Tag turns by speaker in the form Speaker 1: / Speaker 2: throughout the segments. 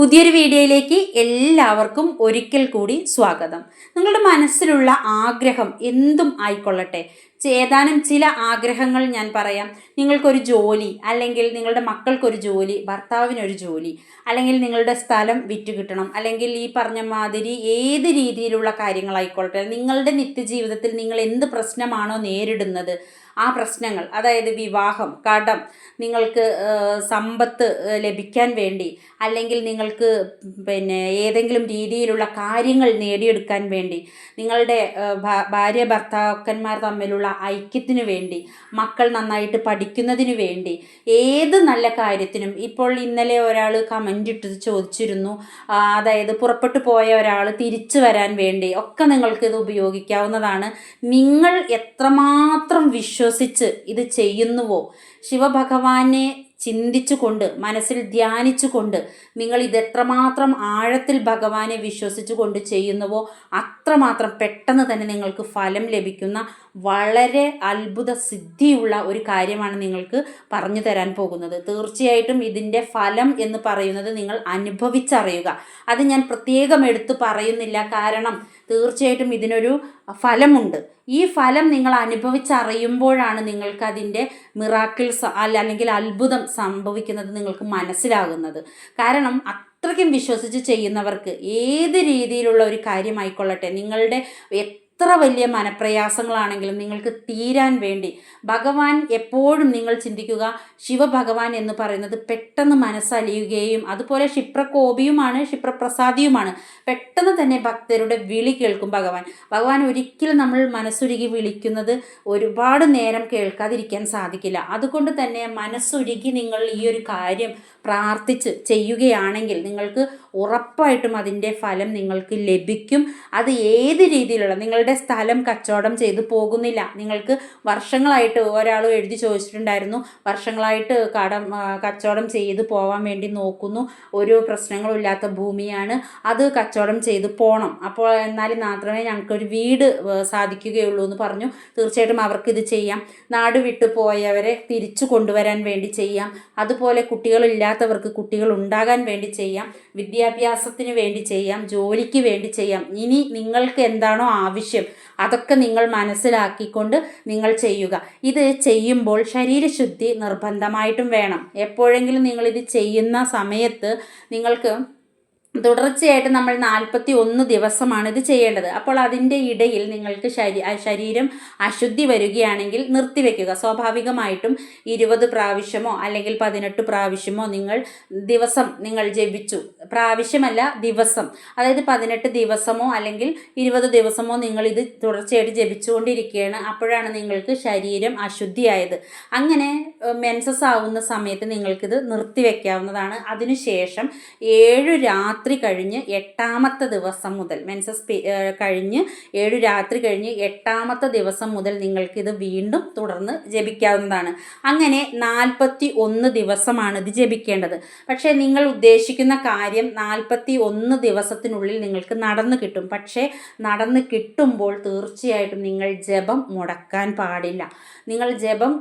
Speaker 1: പുതിയൊരു വീഡിയോയിലേക്ക് എല്ലാവർക്കും ഒരിക്കൽ കൂടി സ്വാഗതം. നിങ്ങളുടെ മനസ്സിലുള്ള ആഗ്രഹം എന്തും ആയിക്കൊള്ളട്ടെ. ഏതാനും ചില ആഗ്രഹങ്ങൾ ഞാൻ പറയാം. നിങ്ങൾക്കൊരു ജോലി അല്ലെങ്കിൽ നിങ്ങളുടെ മക്കൾക്കൊരു ജോലി ഭർത്താവിനൊരു ജോലി അല്ലെങ്കിൽ നിങ്ങളുടെ സ്ഥലം വിറ്റ് കിട്ടണം അല്ലെങ്കിൽ ഈ പറഞ്ഞ മാതിരി ഏത് രീതിയിലുള്ള കാര്യങ്ങളായിക്കൊള്ളട്ടെ നിങ്ങളുടെ നിത്യജീവിതത്തിൽ നിങ്ങൾ എന്ത് പ്രശ്നമാണോ നേരിടുന്നത് ആ പ്രശ്നങ്ങൾ അതായത് വിവാഹം കടം നിങ്ങൾക്ക് സമ്പത്ത് ലഭിക്കാൻ വേണ്ടി അല്ലെങ്കിൽ നിങ്ങൾക്ക് പിന്നെ ഏതെങ്കിലും രീതിയിലുള്ള കാര്യങ്ങൾ നേടിയെടുക്കാൻ വേണ്ടി നിങ്ങളുടെ ഭാര്യ ഭർത്താക്കന്മാർ തമ്മിലുള്ള ഐക്യത്തിനു വേണ്ടി മക്കൾ നന്നായിട്ട് പഠിക്കുന്നതിന് വേണ്ടി ഏത് നല്ല കാര്യത്തിനും ഇപ്പോൾ ഇന്നലെ ഒരാൾ കമന്റ് ഇട്ട് ചോദിച്ചിരുന്നു അതായത് പുറപ്പെട്ടു പോയ ഒരാൾ തിരിച്ചു വരാൻ വേണ്ടി ഒക്കെ നിങ്ങൾക്ക് ഇത് ഉപയോഗിക്കാവുന്നതാണ്. നിങ്ങൾ എത്രമാത്രം വിശ്വസിച്ച് ഇത് ചെയ്യുന്നുവോ? ശിവഭഗവാനെ ചിന്തിച്ചുകൊണ്ട് മനസ്സിൽ ധ്യാനിച്ചുകൊണ്ട് നിങ്ങൾ ഇത് എത്രമാത്രം ആഴത്തിൽ ഭഗവാനെ വിശ്വസിച്ചുകൊണ്ട് ചെയ്യുന്നുവോ അത്രമാത്രം പെട്ടെന്ന് തന്നെ നിങ്ങൾക്ക് ഫലം ലഭിക്കുന്ന വളരെ അത്ഭുത സിദ്ധിയുള്ള ഒരു കാര്യമാണ് നിങ്ങൾക്ക് പറഞ്ഞു തരാൻ പോകുന്നത്. തീർച്ചയായിട്ടും ഇതിന്റെ ഫലം എന്ന് പറയുന്നത് നിങ്ങൾ അനുഭവിച്ചറിയുക. അത് ഞാൻ പ്രത്യേകം എടുത്തു പറയുന്നില്ല. കാരണം തീർച്ചയായിട്ടും ഇതിനൊരു ഫലമുണ്ട്. ഈ ഫലം നിങ്ങൾ അനുഭവിച്ചറിയുമ്പോഴാണ് നിങ്ങൾക്ക് അതിന്റെ മിറാക്കിൾസ് അല്ല അല്ലെങ്കിൽ അത്ഭുതം സംഭവിക്കുന്നത് നിങ്ങൾക്ക് മനസ്സിലാകുന്നത്. കാരണം അത്രയ്ക്കും വിശ്വസിച്ച് ചെയ്യുന്നവർക്ക് ഏത് രീതിയിലുള്ള ഒരു കാര്യമായിക്കൊള്ളട്ടെ നിങ്ങളുടെ എത്ര വലിയ മനപ്രയാസങ്ങളാണെങ്കിലും നിങ്ങൾക്ക് തീരാൻ വേണ്ടി ഭഗവാൻ എപ്പോഴും നിങ്ങൾ ചിന്തിക്കുക ശിവഭഗവാൻ എന്ന് പറയുന്നത് പെട്ടെന്ന് മനസ്സലിയുകയും അതുപോലെ ക്ഷിപ്രകോപിയുമാണ് ക്ഷിപ്രപ്രസാദിയുമാണ്. പെട്ടെന്ന് തന്നെ ഭക്തരുടെ വിളി കേൾക്കും ഭഗവാൻ. ഭഗവാൻ ഒരിക്കലും നമ്മൾ മനസ്സുരുകി വിളിക്കുന്നത് ഒരുപാട് നേരം കേൾക്കാതിരിക്കാൻ സാധിക്കില്ല. അതുകൊണ്ട് തന്നെ മനസ്സുരുകി നിങ്ങൾ ഈ ഒരു കാര്യം പ്രാർത്ഥിച്ച് ചെയ്യുകയാണെങ്കിൽ നിങ്ങൾക്ക് ഉറപ്പായിട്ടും അതിന്റെ ഫലം നിങ്ങൾക്ക് ലഭിക്കും. അത് ഏത് രീതിയിലുള്ള നിങ്ങളുടെ സ്ഥലം കച്ചവടം ചെയ്തു പോകുന്നില്ല. നിങ്ങൾക്ക് വർഷങ്ങളായിട്ട് ഒരാൾ എഴുതി ചോദിച്ചിട്ടുണ്ടായിരുന്നു വർഷങ്ങളായിട്ട് കടം കച്ചവടം ചെയ്ത് പോകാൻ വേണ്ടി നോക്കുന്നു. ഒരു പ്രശ്നങ്ങളും ഇല്ലാത്ത ഭൂമിയാണ്. അത് കച്ചവടം ചെയ്ത് പോകണം അപ്പോൾ എന്നാൽ മാത്രമേ ഞങ്ങൾക്കൊരു വീട് സാധിക്കുകയുള്ളൂ എന്ന് പറഞ്ഞു. തീർച്ചയായിട്ടും അവർക്കിത് ചെയ്യാം. നാട് വിട്ടു പോയവരെ തിരിച്ചു കൊണ്ടുവരാൻ വേണ്ടി ചെയ്യാം. അതുപോലെ കുട്ടികളില്ലാത്തവർക്ക് കുട്ടികൾ ഉണ്ടാകാൻ വേണ്ടി ചെയ്യാം വിദ്യാഭ്യാസത്തിന് വേണ്ടി ചെയ്യാം ജോലിക്ക് വേണ്ടി ചെയ്യാം. ഇനി നിങ്ങൾക്ക് എന്താണോ ആവശ്യം അതൊക്കെ നിങ്ങൾ മനസ്സിലാക്കിക്കൊണ്ട് നിങ്ങൾ ചെയ്യുക. ഇത് ചെയ്യുമ്പോൾ ശരീരശുദ്ധി നിർബന്ധമായിട്ടും വേണം. എപ്പോഴെങ്കിലും നിങ്ങളിത് ചെയ്യുന്ന സമയത്ത് നിങ്ങൾക്ക് തുടർച്ചയായിട്ട് നമ്മൾ നാൽപ്പത്തി ഒന്ന് ദിവസമാണ് ഇത് ചെയ്യേണ്ടത്. അപ്പോൾ അതിന്റെ ഇടയിൽ നിങ്ങൾക്ക് ശരീ ശരീരം അശുദ്ധി വരികയാണെങ്കിൽ നിർത്തിവെക്കുക. സ്വാഭാവികമായിട്ടും ഇരുപത് പ്രാവശ്യമോ അല്ലെങ്കിൽ പതിനെട്ട് പ്രാവശ്യമോ നിങ്ങൾ ദിവസം നിങ്ങൾ ജപിച്ചു. പ്രാവശ്യമല്ല ദിവസം. അതായത് പതിനെട്ട് ദിവസമോ അല്ലെങ്കിൽ ഇരുപത് ദിവസമോ നിങ്ങൾ ഇത് തുടർച്ചയായിട്ട് ജപിച്ചുകൊണ്ടിരിക്കുകയാണ്. അപ്പോഴാണ് നിങ്ങൾക്ക് ശരീരം അശുദ്ധിയായത്. അങ്ങനെ മെൻസസ് ആവുന്ന സമയത്ത് നിങ്ങൾക്കിത് നിർത്തിവെക്കാവുന്നതാണ്. അതിനുശേഷം ഏഴു രാത്രി കഴിഞ്ഞ് എട്ടാമത്തെ ദിവസം മുതൽ മെൻസസ് കഴിഞ്ഞ് ഏഴു രാത്രി കഴിഞ്ഞ് എട്ടാമത്തെ ദിവസം മുതൽ നിങ്ങൾക്കിത് വീണ്ടും തുടർന്ന് ജപിക്കാവുന്നതാണ്. അങ്ങനെ നാൽപ്പത്തി ഒന്ന് ദിവസമാണ് ഇത് ജപിക്കേണ്ടത്. പക്ഷേ നിങ്ങൾ ഉദ്ദേശിക്കുന്ന കാര്യം നാൽപ്പത്തി ഒന്ന് ദിവസത്തിനുള്ളിൽ നിങ്ങൾക്ക് നടന്നു കിട്ടും. പക്ഷേ നടന്ന് കിട്ടുമ്പോൾ തീർച്ചയായിട്ടും നിങ്ങൾ ജപം മുടക്കാൻ പാടില്ല. നിങ്ങൾ ജപം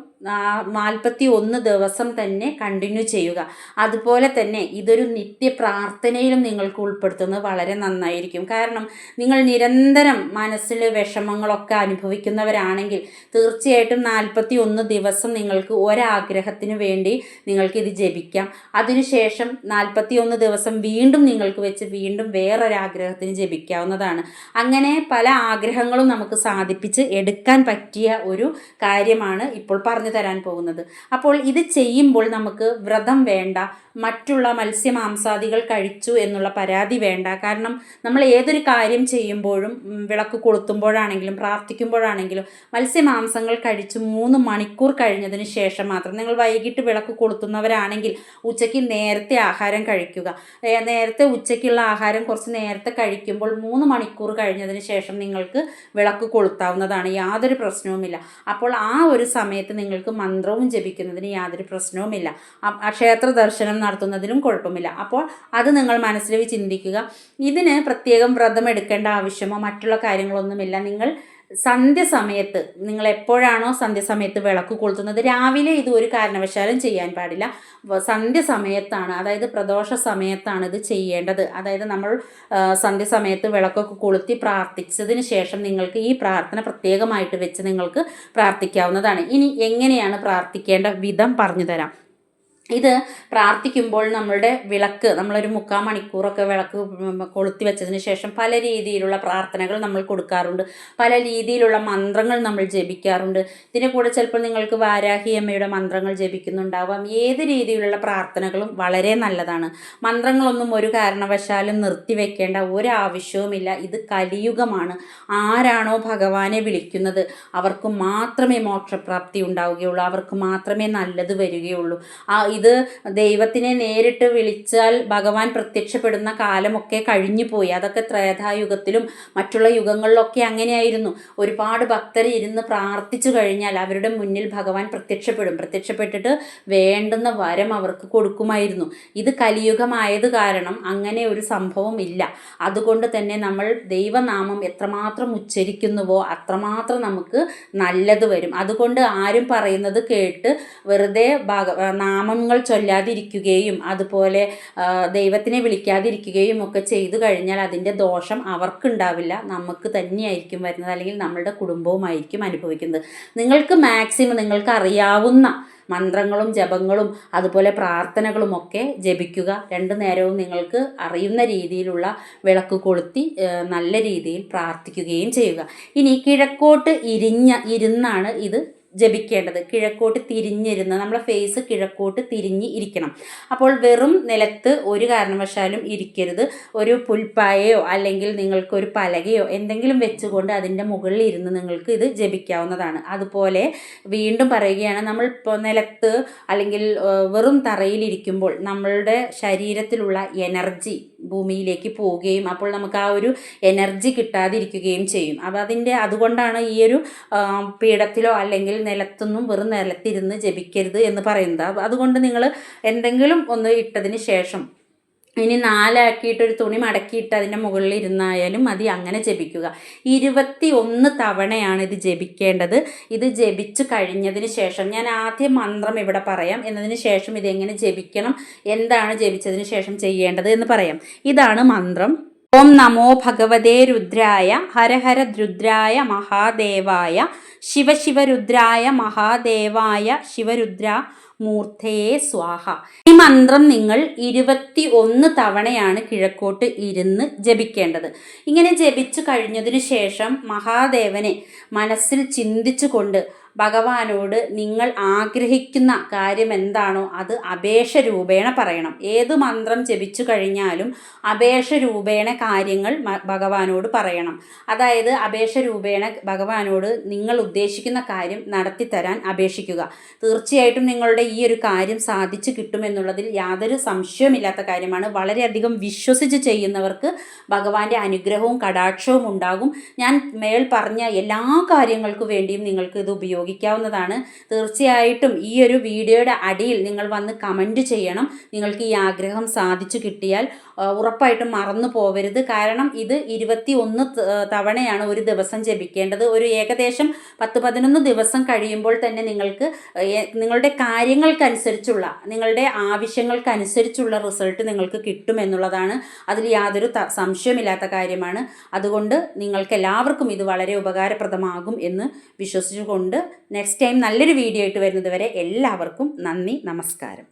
Speaker 1: നാൽപ്പത്തി ഒന്ന് ദിവസം തന്നെ കണ്ടിന്യൂ ചെയ്യുക. അതുപോലെ തന്നെ ഇതൊരു നിത്യ പ്രാർത്ഥനയിലും നിങ്ങൾക്ക് ഉൾപ്പെടുത്തുന്നത് വളരെ നന്നായിരിക്കും. കാരണം നിങ്ങൾ നിരന്തരം മനസ്സിൽ വിഷമങ്ങളൊക്കെ അനുഭവിക്കുന്നവരാണെങ്കിൽ തീർച്ചയായിട്ടും നാൽപ്പത്തി ഒന്ന് ദിവസം നിങ്ങൾക്ക് ഒരാഗ്രഹത്തിന് വേണ്ടി നിങ്ങൾക്ക് ഇത് ജപിക്കാം. അതിനുശേഷം നാൽപ്പത്തി ഒന്ന് ദിവസം വീണ്ടും നിങ്ങൾക്ക് വെച്ച് വീണ്ടും വേറൊരാഗ്രഹത്തിന് ജപിക്കാവുന്നതാണ്. അങ്ങനെ പല ആഗ്രഹങ്ങളും നമുക്ക് സാധിപ്പിച്ച് എടുക്കാൻ പറ്റിയ ഒരു കാര്യമാണ് ഇപ്പോൾ പറഞ്ഞു തരാൻ പോകുന്നത്. അപ്പോൾ ഇത് ചെയ്യുമ്പോൾ നമുക്ക് വ്രതം വേണ്ട മറ്റുള്ള മത്സ്യമാംസാദികൾ കഴിച്ചു എന്നുള്ള പരാതി വേണ്ട. കാരണം നമ്മൾ ഏതൊരു കാര്യം ചെയ്യുമ്പോഴും വിളക്ക് കൊളുത്തുമ്പോഴാണെങ്കിലും പ്രാർത്ഥിക്കുമ്പോഴാണെങ്കിലും മത്സ്യമാംസങ്ങൾ കഴിച്ച് മൂന്ന് മണിക്കൂർ കഴിഞ്ഞതിന് ശേഷം മാത്രം നിങ്ങൾ വൈകിട്ട് വിളക്ക് കൊളുത്തുന്നവരാണെങ്കിൽ ഉച്ചയ്ക്ക് നേരത്തെ ആഹാരം കഴിക്കുക. നേരത്തെ ഉച്ചയ്ക്കുള്ള ആഹാരം കുറച്ച് നേരത്തെ കഴിക്കുമ്പോൾ മൂന്ന് മണിക്കൂർ കഴിഞ്ഞതിന് ശേഷം നിങ്ങൾക്ക് വിളക്ക് കൊളുത്താവുന്നതാണ്. യാതൊരു പ്രശ്നവുമില്ല. അപ്പോൾ ആ ഒരു സമയത്ത് നിങ്ങൾക്ക് മന്ത്രവും ജപിക്കുന്നതിന് യാതൊരു പ്രശ്നവുമില്ല. ക്ഷേത്ര ദർശനം നടത്തുന്നതിനും കുഴപ്പമില്ല. അപ്പോൾ അത് നിങ്ങൾ മനസ്സിൽ ചിന്തിക്കുക ഇതിന് പ്രത്യേകം വ്രതം എടുക്കേണ്ട ആവശ്യമോ മറ്റുള്ള കാര്യങ്ങളൊന്നുമില്ല. നിങ്ങൾ സന്ധ്യ സമയത്ത് നിങ്ങൾ എപ്പോഴാണോ സന്ധ്യ സമയത്ത് വിളക്ക് കൊളുത്തുന്നത് രാവിലെ ഇത് ഒരു കാരണവശാലും ചെയ്യാൻ പാടില്ല. സന്ധ്യസമയത്താണ് സന്ധ്യ സമയത്താണ് അതായത് പ്രദോഷ സമയത്താണ് ഇത് ചെയ്യേണ്ടത്. അതായത് നമ്മൾ സന്ധ്യസമയത്ത് സന്ധ്യ സമയത്ത് വിളക്കൊക്കെ കൊളുത്തി പ്രാർത്ഥിച്ചതിന് ശേഷം നിങ്ങൾക്ക് ഈ പ്രാർത്ഥന പ്രത്യേകമായിട്ട് വെച്ച് നിങ്ങൾക്ക് പ്രാർത്ഥിക്കാവുന്നതാണ്. ഇനി എങ്ങനെയാണ് പ്രാർത്ഥിക്കേണ്ട വിധം പറഞ്ഞു തരാം. ഇത് പ്രാർത്ഥിക്കുമ്പോൾ നമ്മളുടെ വിളക്ക് നമ്മളൊരു മുക്കാൽ മണിക്കൂറൊക്കെ വിളക്ക് കൊളുത്തി വെച്ചതിന് ശേഷം പല രീതിയിലുള്ള പ്രാർത്ഥനകൾ നമ്മൾ കൊടുക്കാറുണ്ട്. പല രീതിയിലുള്ള മന്ത്രങ്ങൾ നമ്മൾ ജപിക്കാറുണ്ട്. ഇതിന്റെ കൂടെ ചിലപ്പോൾ നിങ്ങൾക്ക് വാരാഹി അമ്മയുടെ മന്ത്രങ്ങൾ ജപിക്കുന്നുണ്ടാവാം. ഏത് രീതിയിലുള്ള പ്രാർത്ഥനകളും വളരെ നല്ലതാണ്. മന്ത്രങ്ങളൊന്നും ഒരു കാരണവശാലും നിർത്തിവെക്കേണ്ട ഒരാവശ്യവുമില്ല ഇത് കലിയുഗമാണ്. ആരാണോ ഭഗവാനെ വിളിക്കുന്നത് അവർക്ക് മാത്രമേ മോക്ഷപ്രാപ്തി ഉണ്ടാവുകയുള്ളൂ. അവർക്ക് മാത്രമേ നല്ലത് വരികയുള്ളൂ. ആ ഇത് ദൈവത്തിനെ നേരിട്ട് വിളിച്ചാൽ ഭഗവാൻ പ്രത്യക്ഷപ്പെടുന്ന കാലമൊക്കെ കഴിഞ്ഞു പോയി. അതൊക്കെ ത്രേതായുഗത്തിലും മറ്റുള്ള യുഗങ്ങളിലൊക്കെ അങ്ങനെയായിരുന്നു. ഒരുപാട് ഭക്തർ ഇരുന്ന് പ്രാർത്ഥിച്ചു കഴിഞ്ഞാൽ അവരുടെ മുന്നിൽ ഭഗവാൻ പ്രത്യക്ഷപ്പെടും. പ്രത്യക്ഷപ്പെട്ടിട്ട് വേണ്ടുന്ന വരം അവർക്ക് കൊടുക്കുമായിരുന്നു. ഇത് കലിയുഗമായത് കാരണം അങ്ങനെ ഒരു സംഭവം ഇല്ല. അതുകൊണ്ട് തന്നെ നമ്മൾ ദൈവനാമം എത്രമാത്രം ഉച്ചരിക്കുന്നുവോ അത്രമാത്രം നമുക്ക് നല്ലത് വരും. അതുകൊണ്ട് ആരും പറയുന്നത് കേട്ട് വെറുതെ ഭഗ നാമങ്ങൾ ചൊല്ലാതിരിക്കുകയും അതുപോലെ ദൈവത്തിനെ വിളിക്കാതിരിക്കുകയും ഒക്കെ ചെയ്തു കഴിഞ്ഞാൽ അതിന്റെ ദോഷം അവർക്കുണ്ടാവില്ല. നമുക്ക് തന്നെയായിരിക്കും വരുന്നത്. അല്ലെങ്കിൽ നമ്മളുടെ കുടുംബവുമായിരിക്കും അനുഭവിക്കുന്നത്. നിങ്ങൾക്ക് മാക്സിമം നിങ്ങൾക്ക് അറിയാവുന്ന മന്ത്രങ്ങളും ജപങ്ങളും അതുപോലെ പ്രാർത്ഥനകളും ഒക്കെ ജപിക്കുക. രണ്ടു നേരവും നിങ്ങൾക്ക് അറിയുന്ന രീതിയിലുള്ള വിളക്ക് കൊളുത്തി നല്ല രീതിയിൽ പ്രാർത്ഥിക്കുകയും ചെയ്യുക. ഇനി കിഴക്കോട്ട് ഇരിഞ്ഞ ഇരുന്നാണ് ഇത് ജപിക്കേണ്ടത്. കിഴക്കോട്ട് തിരിഞ്ഞിരുന്ന് നമ്മളെ ഫേസ് കിഴക്കോട്ട് തിരിഞ്ഞ് ഇരിക്കണം. അപ്പോൾ വെറും നിലത്ത് ഒരു കാരണവശാലും ഇരിക്കരുത്. ഒരു പുൽപ്പായയോ അല്ലെങ്കിൽ നിങ്ങൾക്കൊരു പലകയോ എന്തെങ്കിലും വെച്ചുകൊണ്ട് അതിന്റെ മുകളിൽ ഇരുന്ന് നിങ്ങൾക്ക് ഇത് ജപിക്കാവുന്നതാണ്. അതുപോലെ വീണ്ടും പറയുകയാണ് നമ്മൾ ഇപ്പോൾ നിലത്ത് അല്ലെങ്കിൽ വെറും തറയിലിരിക്കുമ്പോൾ നമ്മളുടെ ശരീരത്തിലുള്ള എനർജി ഭൂമിയിലേക്ക് പോവുകയും അപ്പോൾ നമുക്ക് ആ ഒരു എനർജി കിട്ടാതിരിക്കുകയും ചെയ്യും. അപ്പോൾ അതിന്റെ അതുകൊണ്ടാണ് ഈ ഒരു പീഠത്തിലോ അല്ലെങ്കിൽ നിലത്തൊന്നും വെറും നിലത്തിരുന്ന് ജപിക്കരുത് എന്ന് പറയുന്നത്. അതുകൊണ്ട് നിങ്ങൾ എന്തെങ്കിലും ഒന്ന് ഇട്ടതിന് ശേഷം ഇനി നാലാക്കിയിട്ട് ഒരു തുണി മടക്കിയിട്ട് അതിന്റെ മുകളിൽ ഇരുന്നായാലും മതി അങ്ങനെ ജപിക്കുക. ഇരുപത്തി ഒന്ന് തവണയാണ് ഇത് ജപിക്കേണ്ടത്. ഇത് ജപിച്ചു കഴിഞ്ഞതിന് ശേഷം ഞാൻ ആദ്യം മന്ത്രം ഇവിടെ പറയാം എന്നതിന് ശേഷം ഇതെങ്ങനെ ജപിക്കണം എന്താണ് ജപിച്ചതിന് ശേഷം ചെയ്യേണ്ടത് എന്ന് പറയാം. ഇതാണ് മന്ത്രം. ഓം നമോ ഭഗവതേ രുദ്രായ ഹര ഹര രുദ്രായ മഹാദേവായ ശിവശിവരുദ്രായ മഹാദേവായ ശിവരുദ്ര മൂർത്തയെ സ്വാഹ. ഈ മന്ത്രം നിങ്ങൾ ഇരുപത്തി ഒന്ന് തവണയാണ് കിഴക്കോട്ട് ഇരുന്ന് ജപിക്കേണ്ടത്. ഇങ്ങനെ ജപിച്ചു കഴിഞ്ഞതിന് ശേഷം മഹാദേവനെ മനസ്സിൽ ചിന്തിച്ചു കൊണ്ട് ഭഗവാനോട് നിങ്ങൾ ആഗ്രഹിക്കുന്ന കാര്യം എന്താണോ അത് അപേക്ഷ രൂപേണ പറയണം. ഏത് മന്ത്രം ജപിച്ചു കഴിഞ്ഞാലും അപേക്ഷ രൂപേണ കാര്യങ്ങൾ ഭഗവാനോട് പറയണം. അതായത് അപേക്ഷ രൂപേണ ഭഗവാനോട് നിങ്ങൾ ഉദ്ദേശിക്കുന്ന കാര്യം നടത്തിത്തരാൻ അപേക്ഷിക്കുക. തീർച്ചയായിട്ടും നിങ്ങളുടെ ഈ ഒരു കാര്യം സാധിച്ചു കിട്ടുമെന്നുള്ളതിൽ യാതൊരു സംശയമില്ലാത്ത കാര്യമാണ്. വളരെയധികം വിശ്വസിച്ച് ചെയ്യുന്നവർക്ക് ഭഗവാന്റെ അനുഗ്രഹവും കടാക്ഷവും ഉണ്ടാകും. ഞാൻ മേൽ പറഞ്ഞ എല്ലാ കാര്യങ്ങൾക്കു വേണ്ടിയും നിങ്ങൾക്ക് ഇത് ഉപയോഗിക്കാവുന്നതാണ്. തീർച്ചയായിട്ടും ഈ ഒരു വീഡിയോയുടെ അടിയിൽ നിങ്ങൾ വന്ന് കമന്റ് ചെയ്യണം. നിങ്ങൾക്ക് ഈ ആഗ്രഹം സാധിച്ചു കിട്ടിയാൽ ഉറപ്പായിട്ടും മറന്നു പോവരുത്. കാരണം ഇത് ഇരുപത്തി ഒന്ന് തവണയാണ് ഒരു ദിവസം ജപിക്കേണ്ടത്. ഒരു ഏകദേശം പത്ത് പതിനൊന്ന് ദിവസം കഴിയുമ്പോൾ തന്നെ നിങ്ങൾക്ക് നിങ്ങളുടെ നിങ്ങളുടെ കാര്യങ്ങൾക്കനുസരിച്ചുള്ള നിങ്ങളുടെ ആവശ്യങ്ങൾക്കനുസരിച്ചുള്ള റിസൾട്ട് നിങ്ങൾക്ക് കിട്ടുമെന്നുള്ളതാണ് അതിൽ യാതൊരു സംശയമില്ലാത്ത കാര്യമാണ്. അതുകൊണ്ട് നിങ്ങൾക്ക് എല്ലാവർക്കും ഇത് വളരെ ഉപകാരപ്രദമാകും എന്ന് വിശ്വസിച്ചുകൊണ്ട് നെക്സ്റ്റ് ടൈം നല്ലൊരു വീഡിയോ ആയിട്ട് വരുന്നത് വരെ എല്ലാവർക്കും നന്ദി നമസ്കാരം.